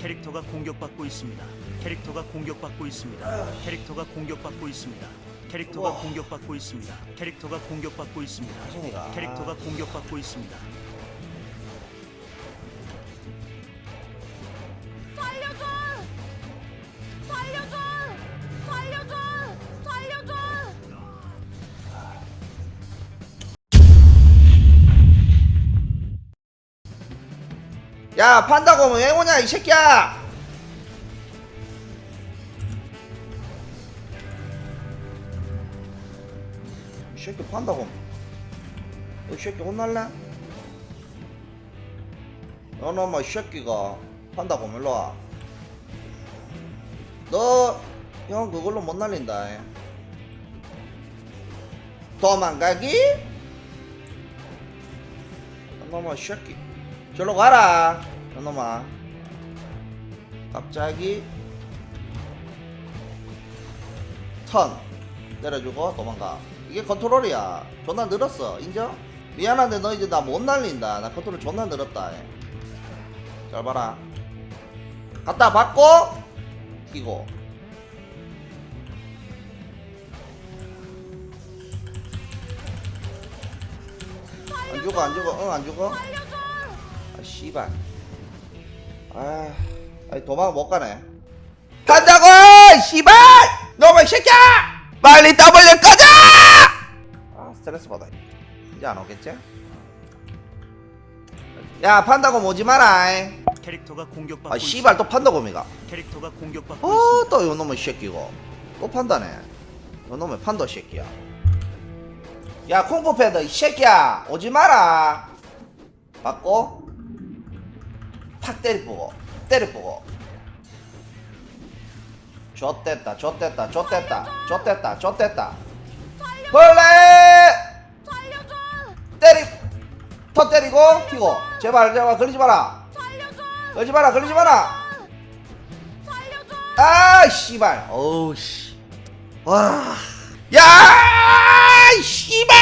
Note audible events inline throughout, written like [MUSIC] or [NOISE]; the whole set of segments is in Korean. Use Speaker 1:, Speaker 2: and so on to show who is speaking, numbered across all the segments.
Speaker 1: 캐릭터가 공격받고 있습니다. 캐릭터가 공격받고 있습니다. 캐릭터가 공격받고 있습니다. 캐릭터가. 공격받고 있습니다. 캐릭터가 공격받고 있습니다.
Speaker 2: 하진이가.
Speaker 1: 캐릭터가 공격받고 있습니다.
Speaker 2: 야 판다고 왜 오냐 이 새끼야! 이 새끼 판다고. 이 새끼 혼날래? 너놈의 새끼가 판다고 일로와. 너형 그걸로 못 날린다. 도망가기? 너놈의 새끼 절로 가라 너놈아. 갑자기 턴 내려주고 도망가. 이게 컨트롤이야. 존나 늘었어. 인정? 미안한데 너 이제 나 못 날린다. 나 컨트롤 존나 늘었다. 잘 봐라. 갖다 받고 튀고. 안 죽어 안 죽어. 응 안 죽어 씨발. 아 아니 도망 못 가네. 간다고 씨발! 너무 새끼야! 빨리 W 꺼져! 아 스트레스 받아. 이제 안 오겠지? 야 판다고 오지 마라 이.
Speaker 1: 캐릭터가 공격받고
Speaker 2: 아 씨발 또 판다고미가.
Speaker 1: 캐릭터가 공격받고
Speaker 2: 어
Speaker 1: 있습니다.
Speaker 2: 또 요놈의 새끼고. 또 판다네. 요놈의 판다 새끼야. 야 콩푸 패드 이 새끼야. 오지 마라. 받고 팍 때리보고 때리보고 좆됐다 좆됐다 좆됐다 좆됐다 좆됐다 벌레! 때리 터 때리고 튀고 제발 제발 걸리지 마라! 걸리지 마라 걸리지 마라! 아 씨발 어우 씨와 야, 씨발!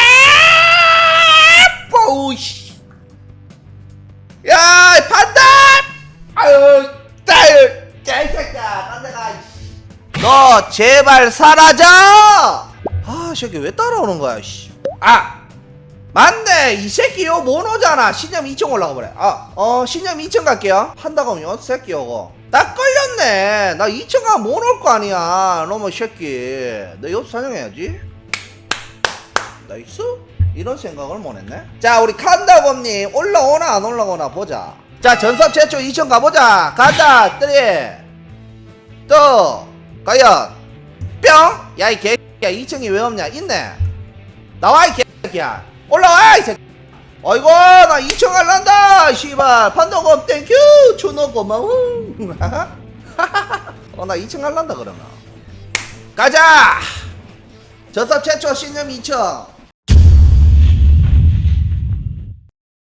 Speaker 2: 너 제발 사라져! 아, 새끼 왜 따라오는 거야, 씨. 아! 맞네! 이 새끼 요 모노잖아! 신념 2층 올라가 버려. 아, 어, 신념 2층 갈게요. 한다고 하면 요 새끼 요거. 딱 걸렸네! 나 2층 가면 모노일 거 아니야. 너무 새끼. 너옆 사냥해야지. 나이스? 이런 생각을 못 했네. 자, 우리 칸다곰님 올라오나 안 올라오나 보자. 자, 전사 최초 2층 가보자. 간다! 3, 2, 과연, 뿅! 야, 이 개새끼야, 2층이 왜 없냐? 있네. 나와, 이 개새끼야. 올라와, 이 새끼. 어이구, 나 2층 갈란다, 씨발. 판다곰, 땡큐! 추노 고마워. [LAUGHS] 어, 나 2층 갈란다, 그러면. 가자! 전섭 최초 신념 2층.